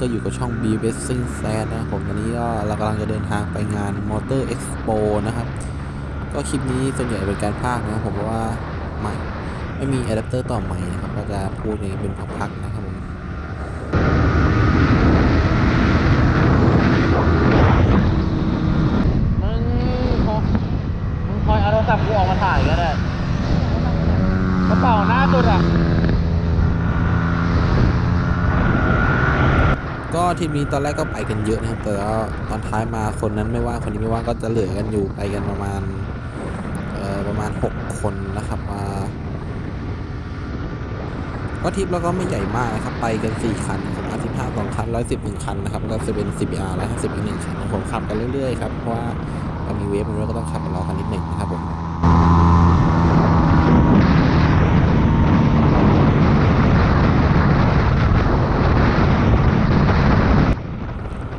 ก็อยู่กับช่อง B b e s t i n g f a n นะครับผมตอนนี้ก็เรากำลังจะเดินทางไปงาน Motor Expo นะครับ ก็คลิปนี้ส่วนใหญ่เป็นการพากนะครับผมเพราะว่าไม่ ไม่มีอะแดปเตอร์ต่อใหม่นะครับ ก็จะพูดอย่างนี้เป็นพักๆนะครับผม มึงขอมึงคอยเอาโทรศัพท์กูออกมาถ่ายก็ได้กระเป๋าหน้าสุดอะ ก็ ทีมนี้ตอนแรกก็ไปกันเยอะนะครับ แต่ว่าตอนท้ายมาคนนั้นไม่ว่างคนนี้ไม่ว่างก็จะเหลือกันอยู่ไปกันประมาณเอ่อประมาณ 6 คนนะครับมาก็ทิปเราก็ไม่ใหญ่มากนะครับ ไปกัน 4 คันผมอาทิตย์ห้าสองคันร้อยสิบหนึ่งคันนะครับแล้วก็จะเป็น CBR ร้อยห้าสิบอีกหนึ่งคันผมขับกันเรื่อยๆครับเพราะว่ามีเวฟมันก็ต้องขับมารอกันนิดหนึ่งนะครับผม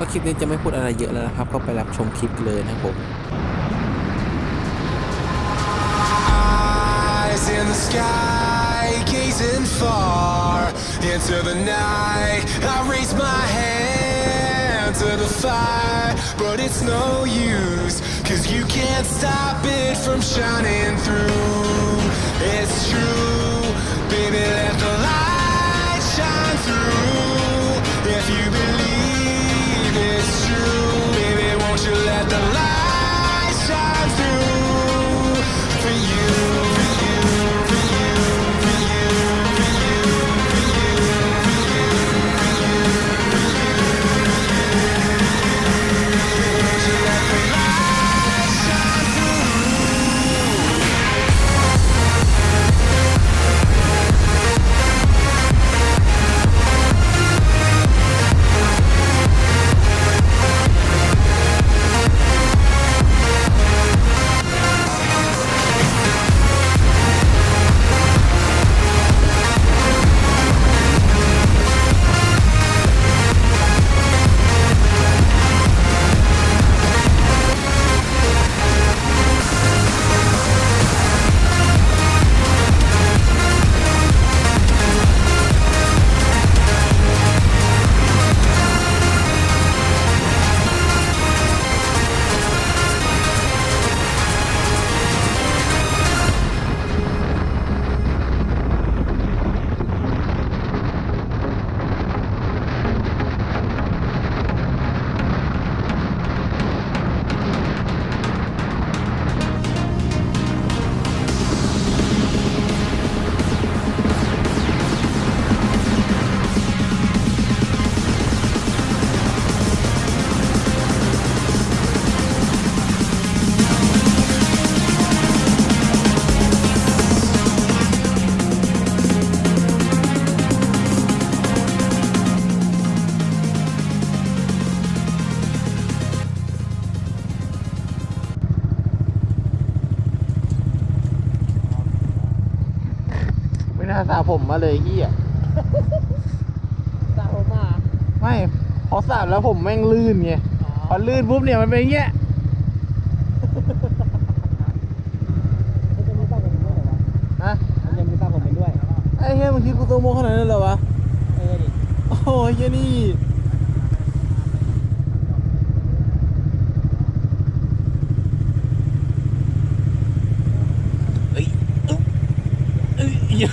ก็ค ลิปนี้จะไม่พูดอะไรเยอะแล้วนะครับ ก็ไปรับชมคลิปเลยนะครับผม Eyes in the sky, gazing far into the night. I raise my hand to the fire, but it's no use, cause you can't stop it from shining through. It's true, baby, let the มมาเลยเฮียสาวผมมาไม่พอสาบแล้วผมแม่งลื่นไงพอลื่นปุ๊บเนี่ยมันเป็นอย่างเงี้ยมันจะมีสาวผมด้วยเหรอวะฮะมันจะมีสาวผมเป็นด้วยไอ้เฮียมึงคิดกูโตโมขนาดนั้นเลยเหรอวะเออดิโอ้ยเฮียนี่เอ้ยอึ๊บเอ้ย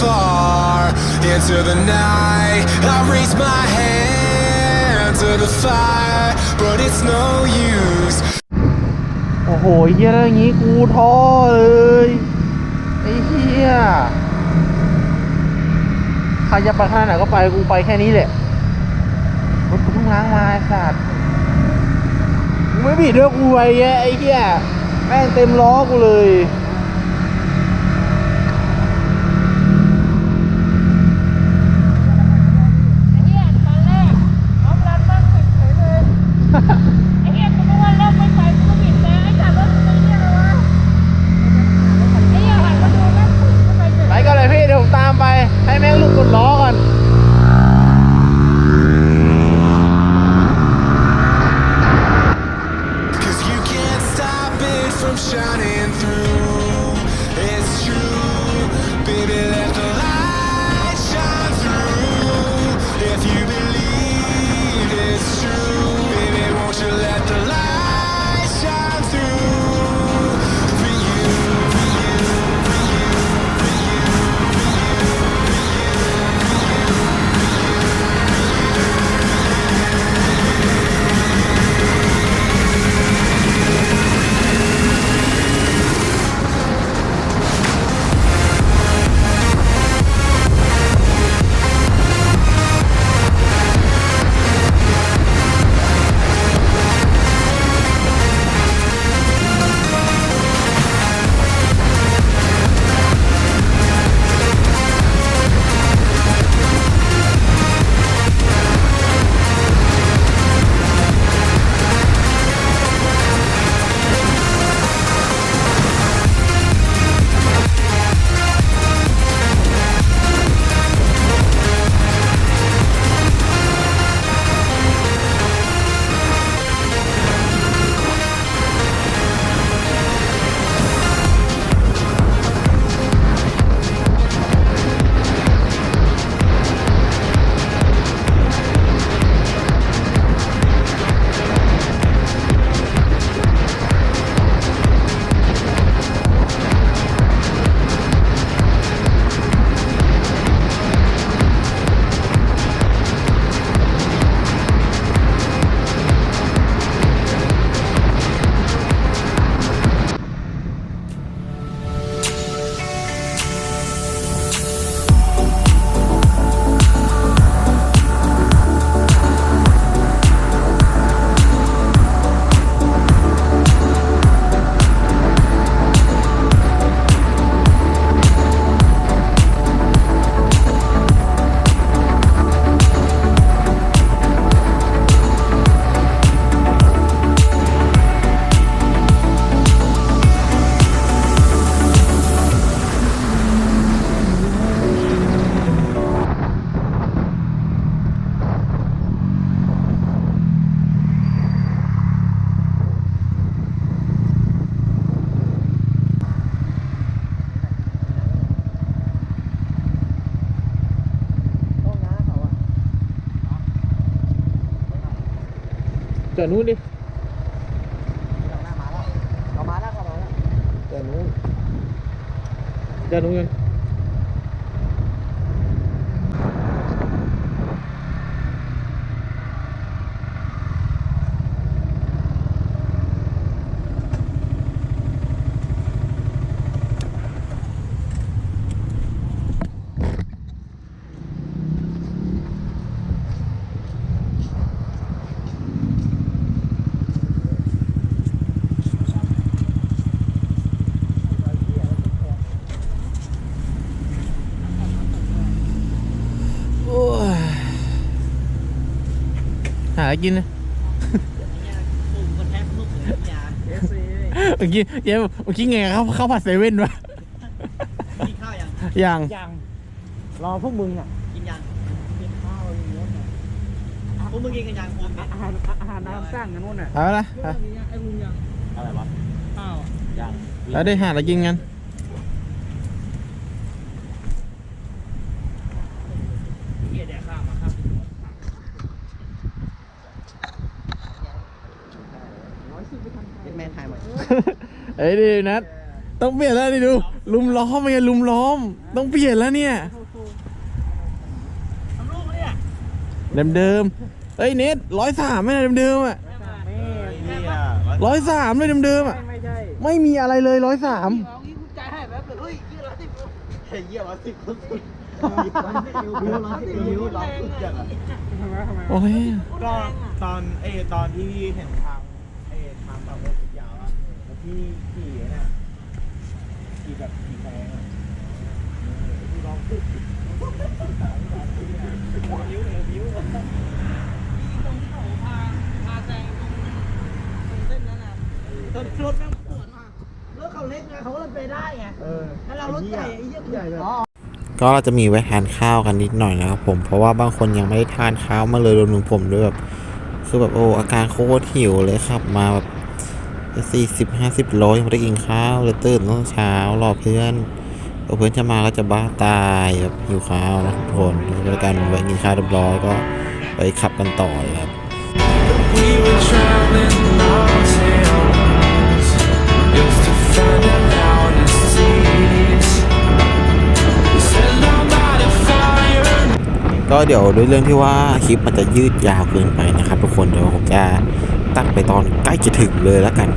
far into the night. I raise my hand to the fire, but it's no use. โอ้โหเฮียอย่างงี้กูท้อเลยไอ้เฮียใครจะไปข้างไหนก็ไปกูไปแค่นี้แหละรถกูเพิ่งล้างมาไอ้สัตว์กูไม่ผิดด้วยกูไปแย่ไอ้เหี้ยแม่งเต็มล้อกูเลย จอดนู้นดิเอามาแล้วเอามาแล้วจอดนู้นจอดนู้นกันโอ้ยหาอะไรกินนะเอฟซีเมื่อกี้เดี๋ยวเมื่อกี้ไงเขาเข้าวผัดเซเว่นวะกินข้าวยังยังยังรอพวกมึงอะกินยังกินข้าวอย่างเงี้ยน่ะพวกมึงกินกันยังพวกเนี้ยอาหารอาหารน้ำสร้างกันนู่นน่ะเอาละไปไอ้มึงยังอะไรวะข้าวยังแล้วได้หาอะไรกินกัน เฮียแดกข้าวมาครับ เป็นแม่ไทยหมดเอ้ยดินัทต้องเปลี่ยนแล้วดิดู ลุมล้อมไงลุมล้อม ต้องเปลี่ยนแล้วเนี่ยทำลูกมาเนี่ยเดิมเดิมๆเอ้ยเน็ตร้อยสามไม่ใช่เดิมเดิมๆอะแม่เฮียร้อยสามเลยเดิมเดิมๆอะไม่ใช่ไม่มีอะไรเลยร้อยสามเอางี้กูจ่ายให้แป๊บเลยเฮ้ยยี่ละสิบเฮียร้อยสิบคนโอ้ยก็ตอนเอตอนที่เห็นทางเอทางแบบรถยาวอะ แล้วพี่ขี่น่ะขี่แบบขี่แซงอะพี่ลองปุ๊บบิ้วเลยบิ้วรถรถแม่งปวดมากรถเขาเล็กไงเขาก็เลยไปได้ไงเออถ้าเรารถใหญ่ไอ้เหี้ยใหญ่แบบก็เราจะมีไว้ทานข้าวกันนิดหน่อยนะครับผมเพราะว่าบางคนยังไม่ได้ทานข้าวมาเลยรวมถึงผมด้วยแบบคือแบบโอ้อาการโคตรหิวเลยครับมาแบบ สี่สิบห้าสิบโลยังไม่ได้กินข้าวเลยตื่นต้องเช้ารอเพื่อนพอเพื่อนจะมาก็จะบ้าตายแบบหิวข้าวนะทุกคนแล้วกันไปกินข้าวเรียบร้อยก็ไปขับกันต่อเลยครับ ก็เดี๋ยวด้วยเรื่องที่ว่าคลิปมันจะยืดยาวเกินไปนะครับ ทุกคนเดี๋ยวผมจะตัดไปตอนใกล้จะถึงเลยแล้วกัน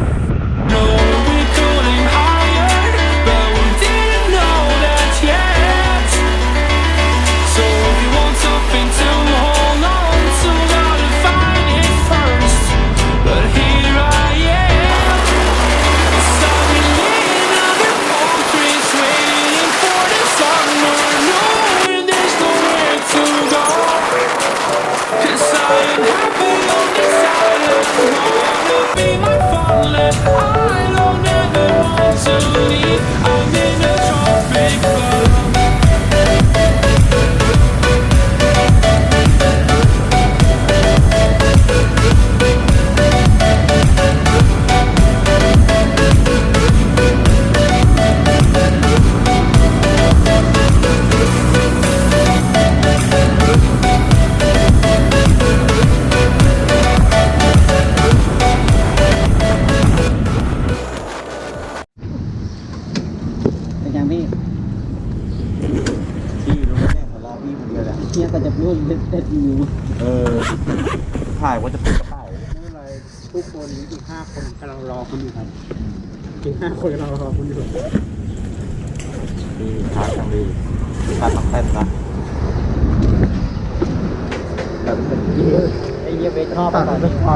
อ้เหี้ยเบสชอบตัดรถไฟ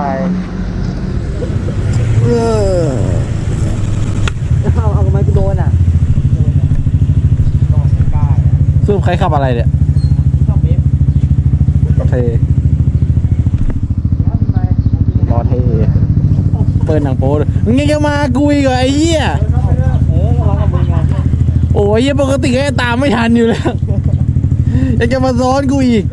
เอาเอาไม้กูโดนอะสรุปใครขับอะไรเนี่ยชอบเบสเทรอเทเปิดหนังโป๊ด้วยมึงยังจะมากูอีกเหรอไอ้เหี้ยเออระวังกับมึงไงโอ้ยเหี้ยปกติก็ตามไม่ทันอยู่แล้วยังจะมาซ้อนกูอีกก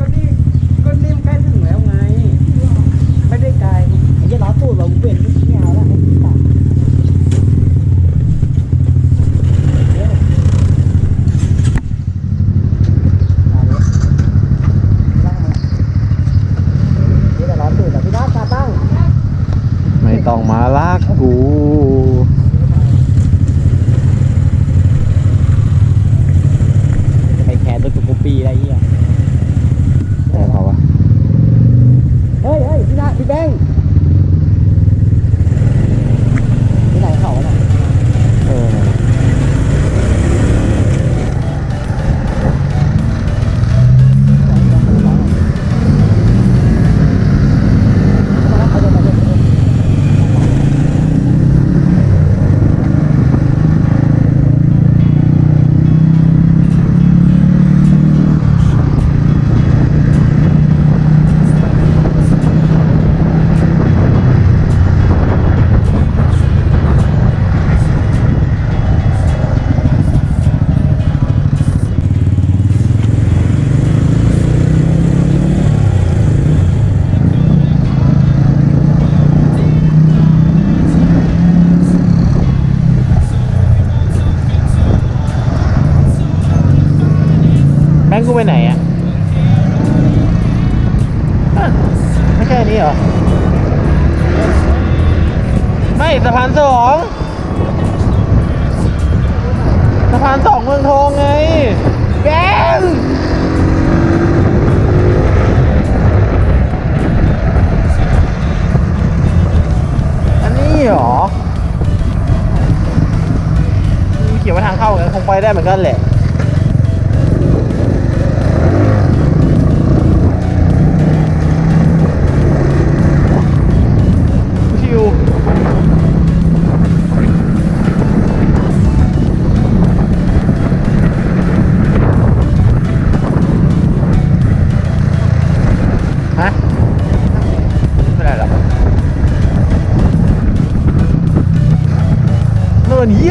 ็นี่ก็ สะพานสองเมืองทองไงแบงอันนี้เหรอมีเขียนว่าทางเข้าไงคงไปได้เหมือนกันแหละ เ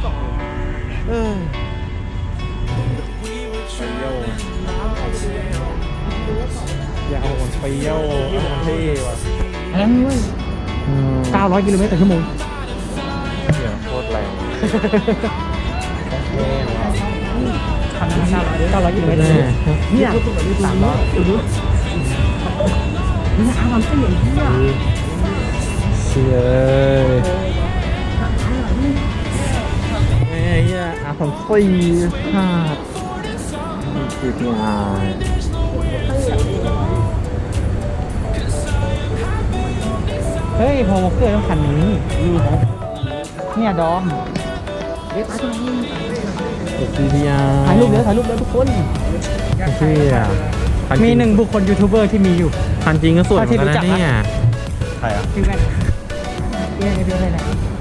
เอามันเองมาล้านสองเลยเอออย่าเอาคนเปรี้ยวเอาคนเท่ว่ะแพงเลยเก้าร้อยกิโลเมตรต่อชั่วโมงเหี้ยโคตรแรงคันนั้นเก้าร้อยเก้าร้อยกิโลเมตรเนี่ยสามร้อยนี่อามันเสียงที่อะเชี่ยแม่ เฮียอาผมสี่ห้าสิบงานเฮ้ยพอวอลเกอร์ต้องคันนี้ดูครับเนี่ยดอมเดี๋ยวถ่ายรูปซีพีอาร์ถ่ายรูปเดี๋ยวถ่ายรูปเดี๋ยวทุกคนเชี่ยมีหนึ่งบุคคลยูทูบเบอร์ที่มีอยู่คันจริงก็สวยเหมือนกันเท่าที่รู้จันะกนะเนี่ยใครอะชื่อแว่นเรียกไอ้เพื่อนอะไรน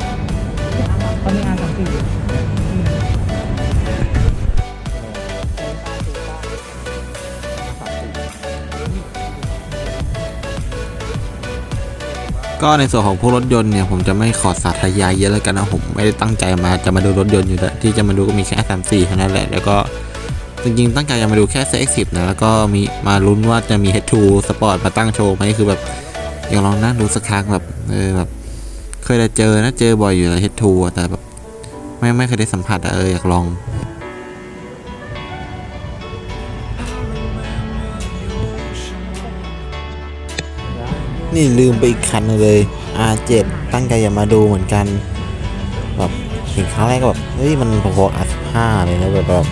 ก็ในส่วนของพวกรถยนต์เนี่ยผมจะไม่ขอสาธยายเยอะแล้วกันนะผมไม่ได้ตั้งใจมาจะมาดูรถยนต์อยู่แล้วที่จะมาดูก็มีแค่3 4เท่านั้นแหละแล้วก็จริงๆตั้งใจจะมาดูแค่ CX10 นะแล้วก็มีมาลุ้นว่าจะมี H2 Sport มาตั้งโชว์ไหมคือแบบอยากลองนั่งดูสักครั้งแบบเออแบบเคยได้เจอนะเจอบ่อยอยู่แล้ว H2 แต่แบบไม่ไม่เคยได้สัมผัสอะเอออยากลอง นี่ลืมไปอีกคันเลย R7 ตั้งใจจะมาดูเหมือนกัน แบบเห็นครั้งแรกก็แบบเฮ้ยมันพอๆ R15 เลยนะแบบแบบ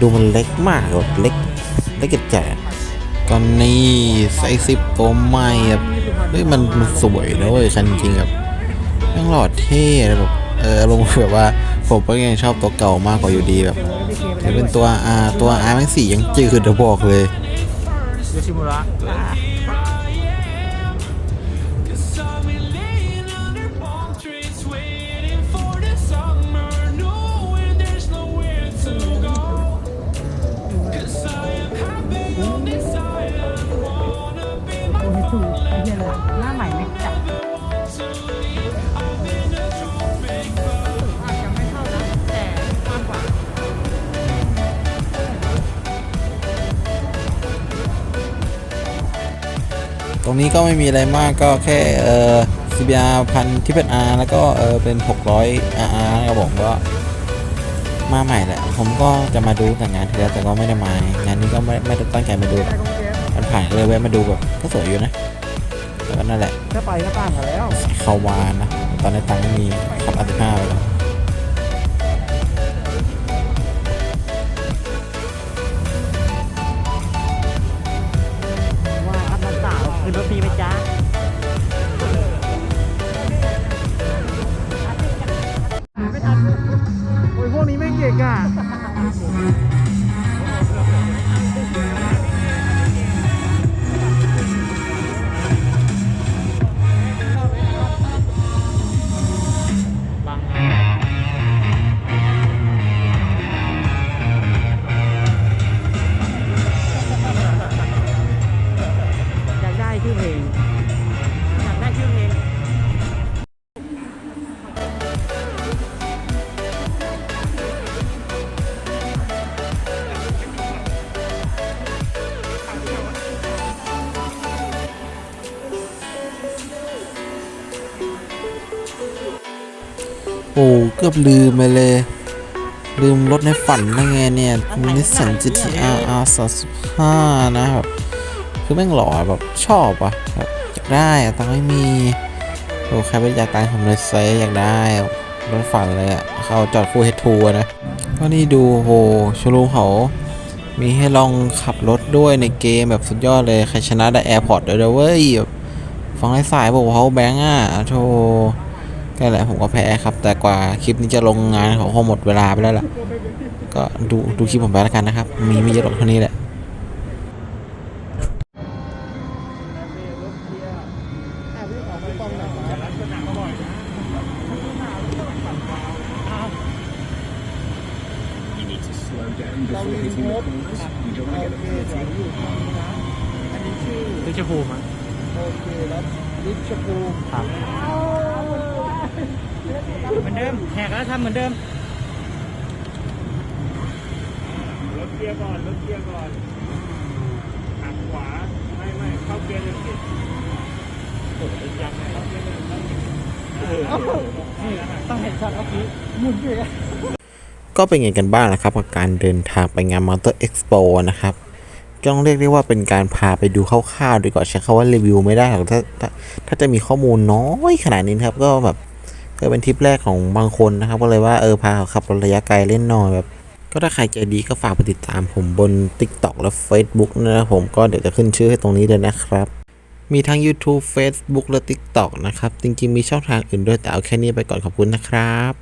ดูมันเล็กมากแบบเล็กเล็กกระแจก็นี่ไซสิบโปรใหม่แบบเฮ้ยมันมันสวยนะเว้ยคันจริงแบบแม่งหล่อเท่แบบเออลงแบบว่าผมก็ยังชอบตัวเก่ามากกว่าอยู่ดีแบบถึงเป็นตัว R ตัว R แม่งสียังจืดเดี๋ยวบอกเลย นี้ก็ไม่มีอะไรมากก็แค่เอ่อ CBR พันที่เป็น R แล้วก็เออเป็น 600 RR นะครับผมก็มาใหม่แหละ ผมก็จะมาดูแต่งานที่แล้วแต่ก็ไม่ได้มางานนี้ก็ไม่ไม่ได้ตั้งใจมาดูมันผ่านก็เลยแวะมาดูแบบก็สวยอยู่นะแล้วก็นั่นแหละถ้าไปก็ต่างกันแล้วเข้าวานนะตอนนี้ตังค์ไม่มีขับ R15 ไปแล้ว ขึ้นรถฟรีไหมจ๊ะ ชื่อเพลงอยากได้ชื่อเพลงโอ้เกือบลืมไปเลย ลืมรถในฝันนะไงเนี่ยนิสสัน GTR R35 นะครับ คือแม่งหล่อแบบชอบอะแบบอยากได้อะแต่ไม่มีโอ้ใครไม่อยากได้ผมเลยเซอยากได้รถฝันเลยอะเขาจอดคู่เฮดทูนะก็นี่ดูโหชว์รูเขามีให้ลองขับรถด้วยในเกมแบบสุดยอดเลย ใครชนะได้แอร์พอร์ตเด้วยนะเว้ยฟังไร้สายบอกว่าเขาแบงค์อะโธ่ก็แหละผมก็แพ้ครับ แต่กว่าคลิปนี้จะลงงานเขาคงหมดเวลาไปแล้วล่ะ ก็ดูดูคลิปผมไปแล้วกันนะครับ มีไม่เยอะหรอกเท่านี้แหละ ลิชภูมิอะ โอเคแล้วลิชพู เหมือนเดิมแหกแล้วทำเหมือนเดิม รถเกียร์ก่อนรถเกียร์ก่อนหักขวาไม่ไม่เข้าเกียร์หนึ่งผิดโอ้ยยังไงเข้าเกียร์หนึ่งเข้าเกียต้องเห็นช็อตเมื่อกี้หมุนอยู่ก็เป็นไงกันบ้างนะครับกับการเดินทางไปงาน Motor Expo นะครับก็ต้องเรียกได้ว่าเป็นการพาไปดูคร่าวๆดีกว่าใช้คำว่ารีวิวไม่ได้หรอกถ้าถ้าถ้าจะมีข้อมูลน้อยขนาดนี้ครับ ก็แบบก็เป็นทริปแรกของบางคนนะครับ ก็เลยว่าเออพาขาขับรถระยะไกลเล่นหน่อยแบบ ก็ถ้าใครใจดีก็ฝากไปติดตามผมบน TikTok และ Facebook นะครับผมก็เดี๋ยวจะขึ้นชื่อให้ตรงนี้เลยนะครับ มีทั้ง YouTube Facebook และ TikTok นะครับ จริงๆ มีช่องทางอื่นด้วยแต่เอาแค่นี้ไปก่อนขอบคุณนะครับ